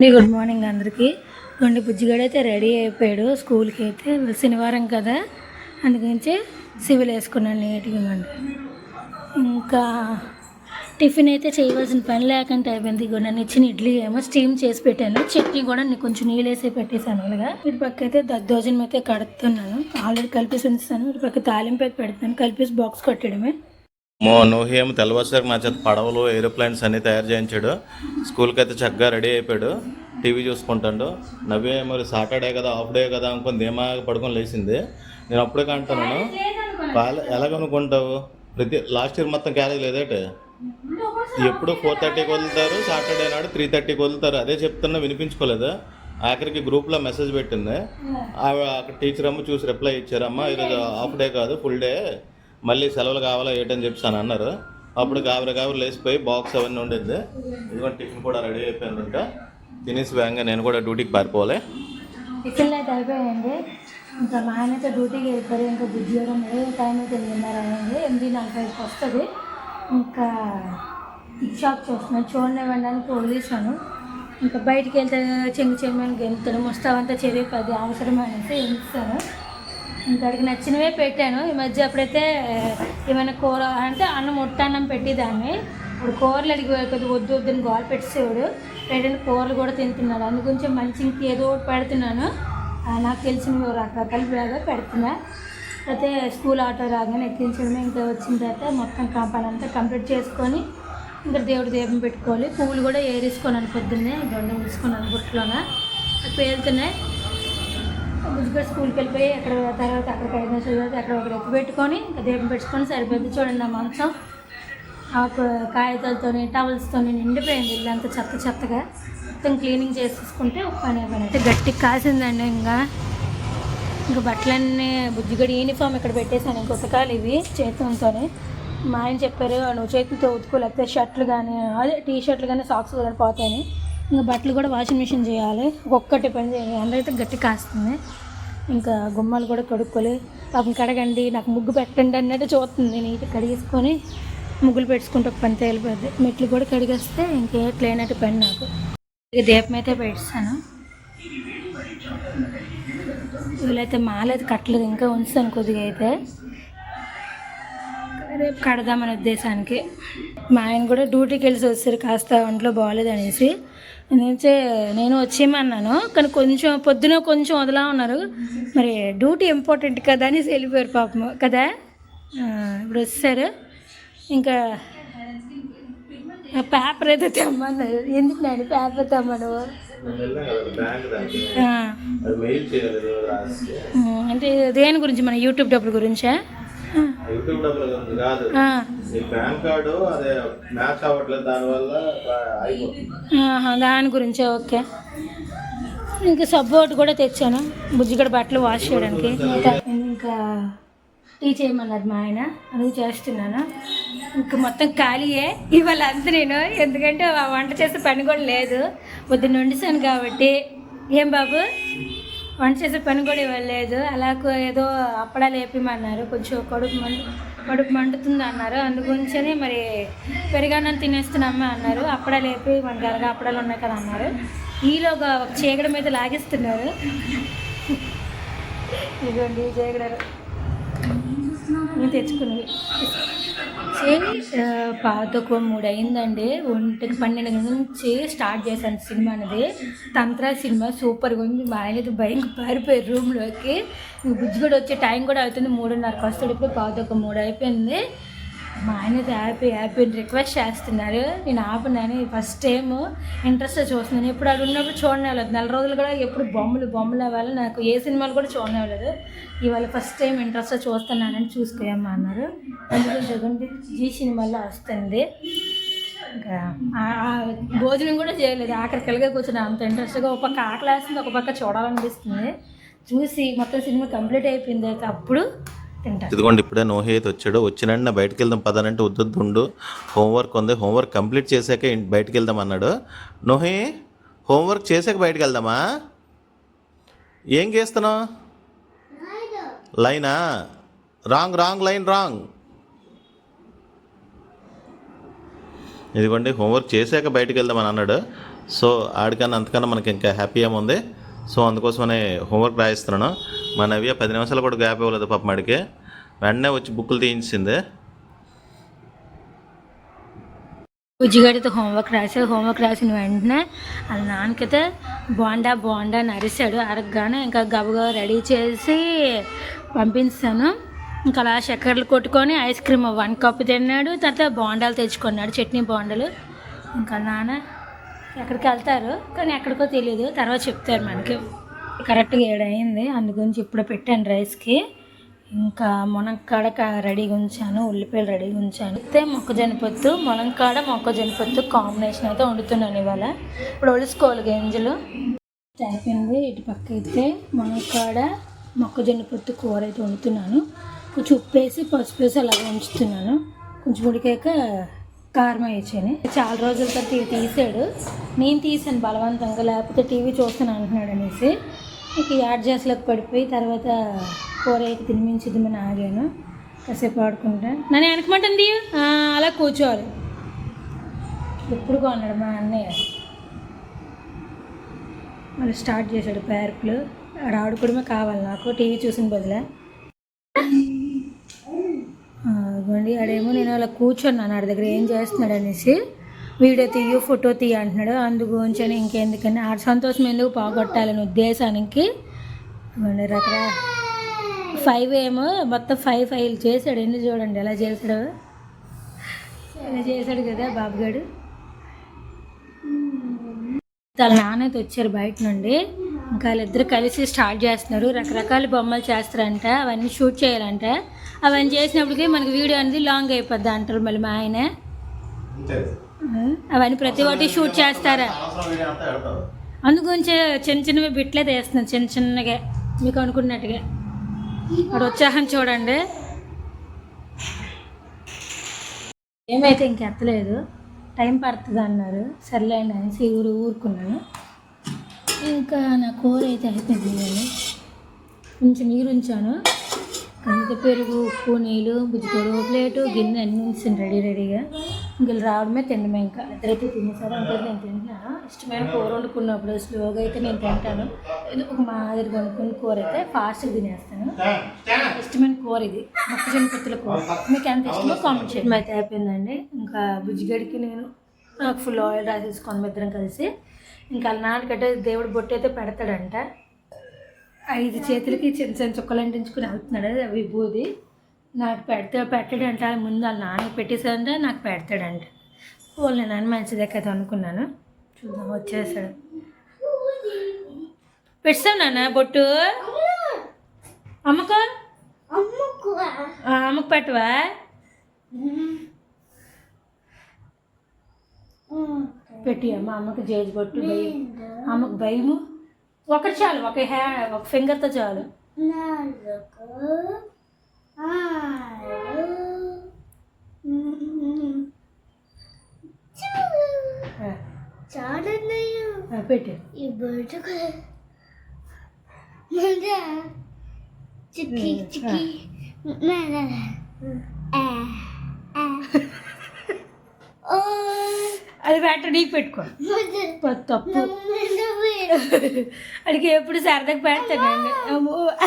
Good morning అందరికీ. గుండె బుజ్జిగాడు అయితే రెడీ అయిపోయాడు స్కూల్కి అయితే. శనివారం కదా అందుగురించి సివిల్ వేసుకున్నాను నీట్గా అండి ఇంకా టిఫిన్ అయితే చేయవలసిన పని లేకుండా అయిపోయింది. ఇగో నన్ను ఇచ్చిన ఇడ్లీ ఏమో స్టీమ్ చేసి పెట్టాను. చట్నీ కూడా నేను కొంచెం నీళ్ళు వేసి పెట్టేశాను అలాగా. ఇటు పక్క అయితే దద్దోజనం అయితే కడుతున్నాను ఆల్రెడీ కలిపేసి ఉంచుతాను ఇటు పక్క తాలింపు అయితే పెడతాను కలిపేసి బాక్స్ కట్టడమే. మో నోహేమ్ తెల్లవారుసరికి నా చేత పడవలు ఏరోప్లేన్స్ అన్ని తయారు చేయించాడు. స్కూల్కి అయితే చక్కగా రెడీ అయిపోయాడు. టీవీ చూసుకుంటాడు. నవ్వే మరి సాటర్డే కదా హాఫ్ డే కదా అనుకుని ధీమాగా పడుకొని లేచింది. నేను అప్పుడే కంటున్నాను. ఎలాగనుకుంటావు ప్రతి లాస్ట్ ఇయర్ మొత్తం క్యారేజ్ లేదేటే? ఎప్పుడు ఫోర్ థర్టీకి వదులుతారు సాటర్డే నాడు త్రీ థర్టీకి వదులుతారు. అదే చెప్తున్నా వినిపించుకోలేదు? ఆఖరికి గ్రూప్లో మెసేజ్ పెట్టింది. అక్కడ టీచర్ అమ్మ చూసి రిప్లై ఇచ్చారమ్మా ఈరోజు హాఫ్ డే కాదు ఫుల్ డే మళ్ళీ సెలవులు కావాలా ఏంటని చెప్పి అని అన్నారు. అప్పుడు గాబరి గాబరి లేచిపోయి బాక్స్ అవన్నీ ఉండింది. ఇదిగోండి టిఫిన్ కూడా రెడీ అయిపోయింది ఇంకా తినేసి వేగంగా నేను కూడా డ్యూటీకి పారిపోవాలి. టిఫిన్ అయితే అయిపోయాయండి ఇంకా మా ఆయన అయితే డ్యూటీకి వెళ్ళిపోయి ఇంకా ఉద్యోగం చేయడం లేదు టైం అయితే ఎనిమిదిన్నర అయింది ఎనిమిది నలభైకి వస్తుంది. ఇంకా టిక్ షాప్ చూస్తున్నాను చూడండి వెళ్ళడానికి వదిలేసాను ఇంకా బయటికి వెళ్తే చెంగు చెమ్మని గెలుతాడు ముస్తావంతా చెరిగి పది అవసరమైనంత ఇంకాడికి నచ్చినవే పెట్టాను. ఈ మధ్య అప్పుడైతే ఏమైనా కూర అంటే అన్నం ముట్టన్నం పెట్టేదాన్ని. ఇప్పుడు కూరలు అడిగి కొద్దిగా వద్దు వద్దని గోల పెట్టేసేవాడు. పెట్టిన కూరలు కూడా తింటున్నాడు. అందుగురించి మంచి ఇంకేదో ఒకటి పెడుతున్నాను. నాకు తెలిసిన రకరకాల బాగా పెడుతున్నా. అయితే స్కూల్ ఆటో రాగానే ఎక్కించడమే. ఇంకా వచ్చిన తర్వాత మొత్తం కాంపౌండ్ అంతా కంప్లీట్ చేసుకొని ఇంకా దేవుడి దీపం పెట్టుకోవాలి. పువ్వులు కూడా ఏరేసుకున్నాను పొద్దున్నే దొండ తీసుకున్నాను బుట్టలోన. పేలుతున్నాయి. బుజ్జిగాడు స్కూల్కి వెళ్ళిపోయి అక్కడ తర్వాత అక్కడ ప్రయత్నం నిమిషాలు అక్కడ ఒకటి ఎక్కి పెట్టుకొని ఇంకా దీపం పెట్టుకొని సరిపోయింది. చూడండి ఆ మంచం ఆ కాగితాలతోని టవల్స్తోని నిండిపోయింది ఇల్లంతా చెత్త చెత్తగా. మొత్తం క్లీనింగ్ చేసేసుకుంటే ఒక పని అయితే గట్టిగా కాసిందండి ఇంకా. ఇంకా బట్టలన్నీ బుజ్జిగడి యూనిఫామ్ ఇక్కడ పెట్టేశాను ఇంకొకకాలు ఇవి చేతులతోనే. మా ఆయన చెప్పారు నువ్వు చేతులతో ఉతుకు లేకపోతే షర్ట్లు కానీ అదే టీ షర్ట్లు కానీ సాక్స్ కూడా ఇంకా బట్టలు కూడా వాషింగ్ మిషన్ చేయాలి. ఒక్కటి పని చేయాలి. అందరైతే గట్టి కాస్తుంది. ఇంకా గుమ్మాలు కూడా కడుక్కోవాలి. పాపం కడగండి నాకు ముగ్గు పెట్టండి అన్నట్టు చూస్తుంది. నీట్గా కడిగేసుకొని ముగ్గులు పెట్టుకుంటే ఒక పని తేలిపోద్ది. మెట్లు కూడా కడిగేస్తే ఇంకేట్లేనట్టు పని నాకు. ఇక దీపం అయితే పెట్టాను వీళ్ళైతే మాలైతే కట్టలేదు. ఇంకా ఉంచుతాను కొద్దిగా అయితే. రేపు కడదామనే ఉద్దేశానికి. మా ఆయన కూడా డ్యూటీకి వెళ్ళి వచ్చారు కాస్త ఒంట్లో బాగాలేదు అనేసి నేనైతే నేను వచ్చేయమన్నాను కానీ కొంచెం పొద్దున కొంచెం వదలా ఉన్నారు. మరి డ్యూటీ ఇంపార్టెంట్ కదా అనేసి వెళ్ళిపోయారు పాపం కదా? ఇప్పుడు వచ్చారు ఇంకా పేపర్ అయితే తెమ్మన్నారు. ఎందుకు నేను పేపర్ తెమ్మను? అంటే దేని గురించి మన యూట్యూబ్ డబ్బుల గురించా? యూట్యూబ్ డబ్బులు కాదు. నీ పాన్ కార్డు అదే మ్యాచ్ అవ్వట్లేదు దానివల్ల అయిపోతుంది. ఆహా, దాని గురించే ఓకే. ఇంకా సబ్బోట్ కూడా తెచ్చాను. బుజ్జిగడ బట్టలు వాష్ చేయడానికి. ఇంకా టీ చేయమన్నారు మా ఆయన. అది చేస్తున్నాను. ఇంకా మొత్తం ఖాళీయే. ఇవాళ అంతా నేను. ఎందుకంటే వంట చేసే పని కూడా లేదు. పొద్దున్న వండిసాను కాబట్టి. ఏం బాబు? వంట చేసే పని కూడా ఇవ్వలేదు. లేదు అలా ఏదో అప్పడాలు వేపిమన్నారు. కొంచెం కడుపు మండు కడుపు మండుతుంది అన్నారు. అందుగురించని మరి పెరిగానం తినేస్తున్నామా అన్నారు. అప్పడాలు వేపి మన అలాగా అప్పడాలు ఉన్నాయి కదా అన్నారు. ఈలోగా ఒక చీకడ మీద లాగిస్తున్నారు. ఇదిగోండి చీకడారు చీకడాలు నేను తెచ్చుకున్నవి పాతకు మూడు అయిందండి ఒంటికి పన్నెండు నుంచి స్టార్ట్ చేశాను సినిమా అనేది. తంత్ర సినిమా సూపర్గా ఉంది. మా ఆయన అయితే భయంగా పారిపోయారు రూమ్లోకి. బుజ్జి కూడా వచ్చే టైం కూడా అవుతుంది మూడున్నరకు వస్తాడు. ఇప్పుడు పాతకు మూడు అయిపోయింది మా ఆయన అయితే హ్యాపీ హ్యాపీ అని రిక్వెస్ట్ చేస్తున్నారు. నేను ఆపన్నాను ఫస్ట్ టైం ఇంట్రెస్ట్ చూస్తున్నాను. ఎప్పుడు అది ఉన్నప్పుడు చూడలేదు నెల రోజులు కూడా ఎప్పుడు బొమ్మలు బొమ్మలు అవ్వాలి నాకు ఏ సినిమాలు కూడా చూడలేదు ఇవాళ ఫస్ట్ టైం ఇంట్రెస్ట్ చూస్తున్నానని చూసుకోయమ్మా అన్నారు. అందుకే జగన్ జీ సినిమాలో వస్తుంది. ఇంకా భోజనం కూడా చేయలేదు. ఆఖరికలుగా కూర్చున్నా. అంత ఇంట్రెస్ట్గా ఒక పక్క ఆకలేస్తుంది ఒక పక్క చూడాలనిపిస్తుంది. చూసి మొత్తం సినిమా కంప్లీట్ అయిపోయింది. అప్పుడు ఇదిగోండి ఇప్పుడే నోహి వచ్చాడు. వచ్చినండి బయటకు వెళ్దాం పదనంటే వద్దొద్దు ఉండు హోంవర్క్ ఉంది. హోంవర్క్ కంప్లీట్ చేశాక బయటకు వెళ్దాం అన్నాడు. నోహే హోంవర్క్ చేశాక బయటకు వెళ్దామా ఏం చేస్తున్నావు? లైనా? Wrong wrong line wrong. ఇదిగోండి హోంవర్క్ చేశాక బయటకు వెళ్దామని అన్నాడు. సో ఆడికన్నా అంతకన్నా మనకి ఇంకా హ్యాపీ ఏముంది సో అందుకోసమనే హోంవర్క్ రాయిస్తున్నాను. మా నవ్య పది నిమిషాలు కూడా గ్యాప్ ఇవ్వలేదు పాప మాడికి వెంటనే వచ్చి బుక్కులు తీయించింది. బుజ్జిగాడితో హోంవర్క్ రాశాడు హోంవర్క్ రాసిన వెంటనే వాళ్ళ నాన్నకైతే బాండా బాండా అని అరిశాడు అరగగానే ఇంకా గబగబా రెడీ చేసి పంపించాను ఇంకా అలా చక్కెరలు కొట్టుకొని ఐస్ క్రీమ్ వన్ కప్ తిన్నాడు. తర్వాత బాండాలు తెచ్చుకున్నాడు చట్నీ బాండాలు. ఇంకా నాన్న ఎక్కడికి వెళ్తారు కానీ ఎక్కడికో తెలియదు తర్వాత చెప్తారు మనకి. కరెక్ట్గా ఏడైంది అందుగురించి ఇప్పుడు పెట్టాను రైస్కి ఇంకా మునక్కాడ రెడీగా ఉంచాను ఉల్లిపాయలు రెడీగా ఉంచాను. అయితే మొక్కజొన్న పొత్తు మునక్కాడ మొక్కజొన్న పొత్తు కాంబినేషన్ అయితే వండుతున్నాను ఇవాళ. ఇప్పుడు ఒలుసుకోవాలి గింజలు. అయిపోయింది ఇటు పక్క అయితే మునక్కాడ మొక్కజొన్న పొత్తు కూర అయితే వండుతున్నాను. కొంచెం ఉప్పు వేసి పసుపు వేసి అలాగే ఉంచుతున్నాను. కొంచెం ఉడికాక కారం వేసాను చాలా రోజుల తర్వాత తీసాడు. నేను తీసాను బలవంతంగా లేకపోతే టీవీ చూస్తాను అంటున్నాడు అనేసి. ఇక యాడ్ చేసలేక పడిపోయి తర్వాత కూర అయితే తినిపించిద్దామని ఆగాను కాసేపు ఆడుకుంటా. నన్ను వెనకమంటుంది అలా కూర్చోవాలి. ఎప్పుడు కొన్నాడు మా అన్నయ్య? మళ్ళీ స్టార్ట్ చేశాడు పార్కులు ఆడ ఆడుకోవడమే కావాలి నాకు. టీవీ చూసిన బదులే. ఇవ్వండి ఇదిగోండి ఆడేమో నేను అలా కూర్చున్నాను ఆడ దగ్గర ఏం చేస్తున్నాడు అనేసి. వీడియో తీయు ఫోటో తీయ అంటున్నాడు. అందుగురించి అని ఇంకెందుకని. ఆడ సంతోషం ఎందుకు పోగొట్టాలని ఉద్దేశానికి రకర ఫైవ్ ఏమో మొత్తం ఫైవ్ ఫైవ్ చేశాడు. ఎన్ని చూడండి ఎలా చేశాడు? ఎలా చేశాడు కదా బాబుగాడు వాళ్ళ నాన్నైతే వచ్చారు బయట నుండి. ఇంకా వాళ్ళిద్దరు కలిసి స్టార్ట్ చేస్తున్నారు. రకరకాల బొమ్మలు చేస్తారంట అవన్నీ షూట్ చేయాలంట. అవన్నీ చేసినప్పటికీ మనకి వీడియో అనేది లాంగ్ అయిపోద్ది అంటారు మళ్ళీ మా ఆయన. అవన్నీ ప్రతి ఒక్కటి షూట్ చేస్తారా? అందుగురించి చిన్న చిన్నవి బిట్లే తీస్తున్నాను చిన్న చిన్నగా. మీకు అనుకున్నట్టుగా. వాడు ఉత్సాహం చూడండి. ఏమైతే ఇంకెత్తలేదు టైం పడుతుంది అన్నారు. సర్లేండి అనేసి ఊరు ఊరుకున్నాను. ఇంకా నా కూర అయితే అయిపోయింది. కొంచెం నీరు ఉంచాను. కంద పెరుగు ఉప్పు నీళ్ళు బుజ్జికూర ప్లేటు గిన్నె అన్ని ఉంచాను రెడీ రెడీగా. ఇంక రావడమే తినమే ఇంకా. ఇద్దరైతే తినేసారు. అంతా నేను తింటున్నాను ఇష్టమైన కూర వండుకున్నప్పుడు స్లోగా అయితే నేను తింటాను. ఇది ఒక మాదిరిగా వండుకున్న కూర అయితే ఫాస్ట్గా తినేస్తాను. ఇష్టమైన కూర ఇది. మొక్కజొన్న పొత్తుల కూర. మీకు ఎంత ఇష్టమో కామెంట్ చేయడం. అయితే అయిపోయిందండి. ఇంకా బుజ్జిగడికి నేను నాకు ఫుల్ ఆయిల్ రాసేసుకొని ఇద్దరం కలిసి ఇంకా వాళ్ళ నాన్నకంటే దేవుడు బొట్టు అయితే పెడతాడంట. ఐదు చేతులకి చిన్న చిన్న చుక్కలు అంటించుకుని వెళ్తున్నాడు అది విభూది నాకు పెడతా పెట్టాడంట ముందు వాళ్ళ నాన్నకి పెట్టేసాడంట నాకు పెడతాడంట. ఓన్లీ నాన్న మంచిదే కదా అనుకున్నాను. చూద్దాం వచ్చేసాడు. పెట్టావు నాన్న బొట్టు? అమ్మకో? అమ్మకు పెట్టవా? పెట్టి అమ్మ అమ్మకి జేజ్ బొట్టు అమ్మకు భయము. ఒకటి చాలు ఒక హ్యా ఒక ఫింగర్తో చాలు. ఆ, పెట్టు. చిక్కి చిక్కి. అది పెట్ట నీకు పెట్టుకో తప్పు. అడిగి ఎప్పుడు సరదాగా పెడతానండి అమ్మో.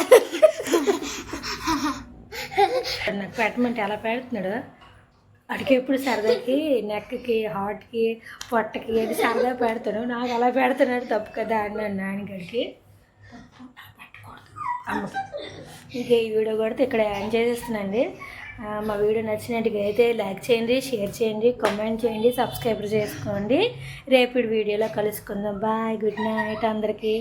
నాకు పెట్టమంటే ఎలా పెడుతున్నాడు? అడిగి ఎప్పుడు సరదాకి నెక్కి హార్ట్కి పొట్టకి అది సరదా పెడతాను నాకు అలా పెడుతున్నాడు తప్పు కదా అన్నాను నాన్నగారికి. అమ్మకి ఇంకా ఈ వీడియో కూడా ఇక్కడ ఎండ్ చేసేస్తున్నాండి ఆ, మా వీడియో నచ్చినట్టుగా అయితే లైక్ చేయండి షేర్ చేయండి కామెంట్ చేయండి సబ్స్క్రైబ్ చేసుకోండి. రేపటి వీడియోలో కలుసుకుందాం. బాయ్ గుడ్ నైట్ అందరికీ.